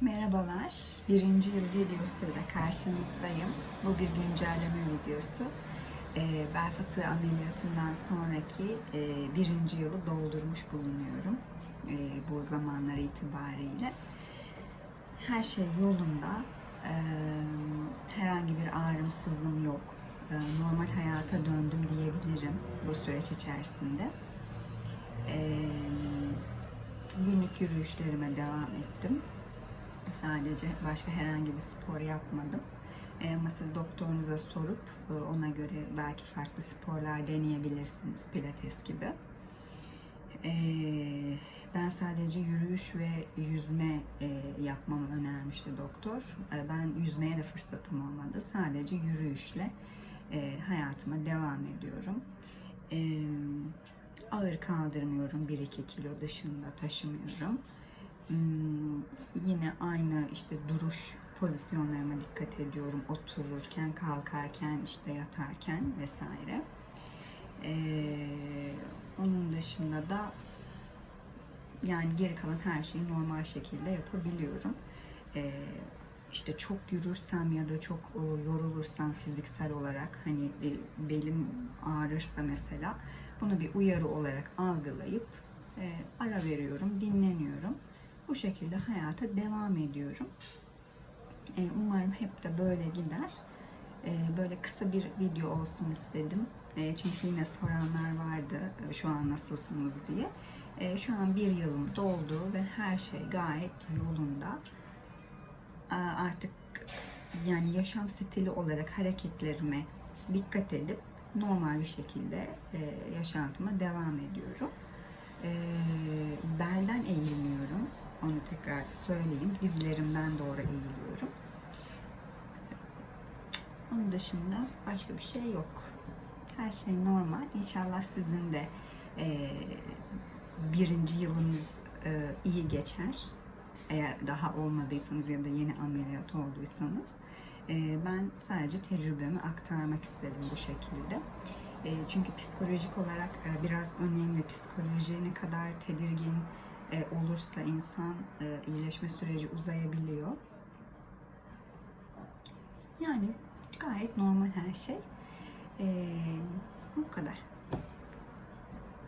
Merhabalar, birinci yıl videosuyla karşınızdayım. Bu bir güncelleme videosu. Ee, bel fıtığı ameliyatından sonraki e, birinci yılı doldurmuş bulunuyorum e, bu zamanlar itibariyle. Her şey yolunda, Ee, herhangi bir ağrım, sızım yok. Ee, normal hayata döndüm diyebilirim bu süreç içerisinde. Ee, günlük yürüyüşlerime devam ettim. Sadece başka herhangi bir spor yapmadım. Ee, Ama siz doktorunuza sorup e, ona göre belki farklı sporlar deneyebilirsiniz. Pilates gibi. Ee, Ben sadece yürüyüş ve yüzme e, yapmamı önermişti doktor. Ee, Ben yüzmeye de fırsatım olmadı. Sadece yürüyüşle e, hayatıma devam ediyorum. Ağır kaldırmıyorum. 1-2 kilo dışında taşımıyorum. Hmm, yine aynı işte duruş pozisyonlarıma dikkat ediyorum. Otururken, kalkarken, işte yatarken vesaire. Ee, onun dışında da yani geri kalan her şeyi normal şekilde yapabiliyorum. Ee, işte çok yürürsem ya da çok yorulursam fiziksel olarak hani e, belim ağrırsa mesela bunu bir uyarı olarak algılayıp e, ara veriyorum, dinleniyorum. Bu şekilde hayata devam ediyorum. E, umarım hep de böyle gider. E, böyle kısa bir video olsun istedim. E, çünkü yine soranlar vardı şu an nasılsınız diye. Şu an bir yılım doldu ve her şey gayet yolunda. Artık yani yaşam stili olarak hareketlerime dikkat edip normal bir şekilde e, yaşantıma devam ediyorum. E. Onu tekrar söyleyeyim. Dizlerimden doğru eğiliyorum. Onun dışında başka bir şey yok. Her şey normal. İnşallah sizin de e, birinci yılınız e, iyi geçer. Eğer daha olmadıysanız ya da yeni ameliyat olduysanız. E, ben sadece tecrübemi aktarmak istedim bu şekilde. E, çünkü psikolojik olarak e, biraz önemli. Psikoloji ne kadar tedirgin olursa insan e, iyileşme süreci uzayabiliyor. Yani gayet normal her şey. E, bu kadar.